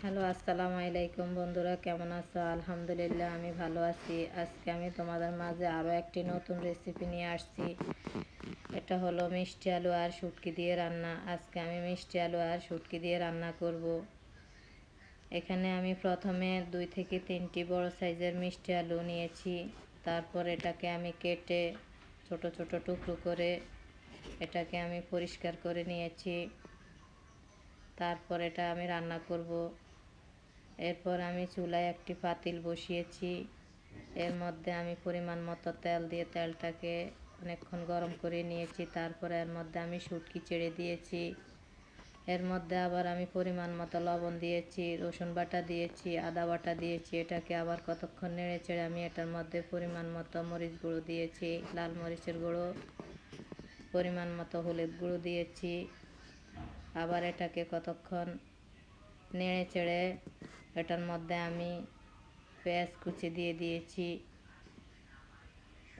Hello, আসসালামু আলাইকুম বন্ধুরা, কেমন আছো? আলহামদুলিল্লাহ, আমি ভালো আছি। আজকে আমি তোমাদের মাঝে আরও একটি নতুন রেসিপি নিয়ে আসছি। এটা হলো মিষ্টি আলু আর শুটকি দিয়ে রান্না। আজকে আমি মিষ্টি আলু আর শুটকি দিয়ে রান্না করব। এখানে আমি প্রথমে দুই থেকে তিনটি বড় সাইজের মিষ্টি আলু নিয়েছি। তারপর এটাকে আমি কেটে ছোট ছোট টুকরো করে এটাকে আমি পরিষ্কার করে নিয়েছি। তারপর এটা আমি রান্না করব। এরপর আমি চুলায় একটি পাতিল বসিয়েছি। এর মধ্যে আমি পরিমাণ মতো তেল দিয়ে তেলটাকে অনেকক্ষণ গরম করে নিয়েছি। তারপরে এর মধ্যে আমি শুটকি চেড়ে দিয়েছি। এর মধ্যে আবার আমি পরিমাণ মতো লবণ দিয়েছি, রসুন বাটা দিয়েছি, আদা বাটা দিয়েছি। এটাকে আবার কতক্ষণ নেড়ে চেড়ে আমি এটার মধ্যে পরিমাণ মতো মরিচ গুঁড়ো দিয়েছি, লাল মরিচের গুঁড়ো, পরিমাণ মতো হলুদ গুঁড়ো দিয়েছি। আবার এটাকে কতক্ষণ নেড়ে চেড়ে এটার মধ্যে আমি পেঁয়াজ কুচি দিয়ে দিয়েছি।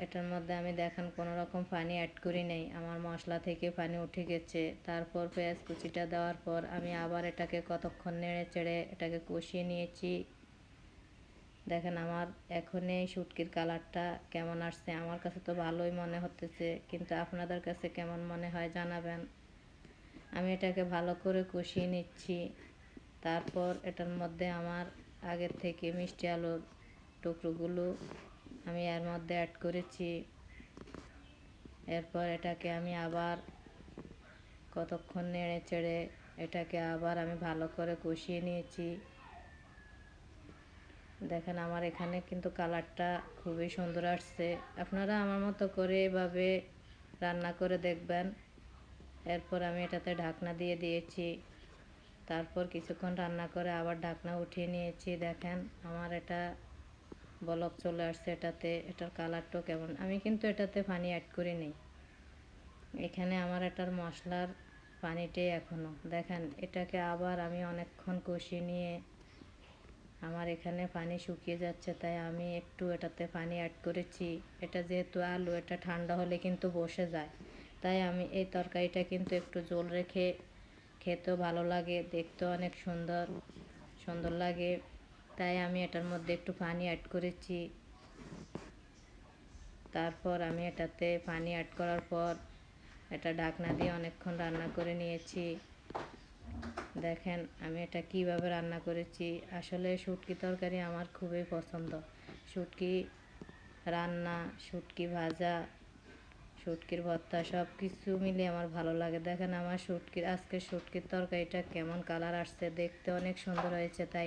এটার মধ্যে আমি দেখেন কোনো রকম পানি অ্যাড করি নেই। আমার মশলা থেকে পানি উঠে গেছে। তারপর পেঁয়াজ কুচিটা দেওয়ার পর আমি আবার এটাকে কতক্ষণ নেড়ে চেড়ে এটাকে কষিয়ে নিয়েছি। দেখেন আমার এখন এই শুটকির কালারটা কেমন আসছে, আমার কাছে তো ভালোই মনে হতেছে, কিন্তু আপনাদের কাছে কেমন মনে হয় জানাবেন। আমি এটাকে ভালো করে কষিয়ে নিচ্ছি। তারপর এটার মধ্যে আমার আগের থেকে মিষ্টি আলুর টুকরোগুলো আমি এর মধ্যে অ্যাড করেছি। এরপর এটাকে আমি আবার কতক্ষণ নেড়ে চেড়ে এটাকে আবার আমি ভালো করে কষিয়ে নিয়েছি। দেখেন আমার এখানে কিন্তু কালারটা খুবই সুন্দর আসছে। আপনারা আমার মতো করে এভাবে রান্না করে দেখবেন। এরপর আমি এটাতে ঢাকনা দিয়ে দিয়েছি। তারপর কিছুক্ষণ রান্না করে আবার ঢাকনা উঠিয়ে নিয়েছি। দেখেন আমার এটা বলক চলে আসছে এটাতে, এটার কালারটাও কেমন। আমি কিন্তু এটাতে পানি অ্যাড করি নি এখানে আমার এটার মশলার পানিটাই এখনও দেখেন এটাকে আবার আমি অনেকক্ষণ কষিয়ে নিয়ে আমার এখানে পানি শুকিয়ে যাচ্ছে, তাই আমি একটু এটাতে পানি অ্যাড করেছি। এটা যেহেতু আলু, এটা ঠান্ডা হলে কিন্তু বসে যায়। তাই আমি এই তরকারিটা কিন্তু একটু জল রেখে খেতেও ভালো লাগে, দেখতেও অনেক সুন্দর সুন্দর লাগে। তাই আমি এটার মধ্যে একটু পানি অ্যাড করেছি। তারপর আমি এটাতে পানি অ্যাড করার পর এটা ঢাকনা দিয়ে অনেকক্ষণ রান্না করে নিয়েছি। দেখেন আমি এটা কীভাবে রান্না করেছি। আসলে শুটকি তরকারি আমার খুবই পছন্দ। শুটকি রান্না, শুটকি ভাজা শুটকির ভর্তা সব কিছু মিলে আমার ভালো লাগে। দেখেন আমার শুটকির আজকে শুটকির তরকারিটা কেমন কালার আসছে, দেখতে অনেক সুন্দর হয়েছে, তাই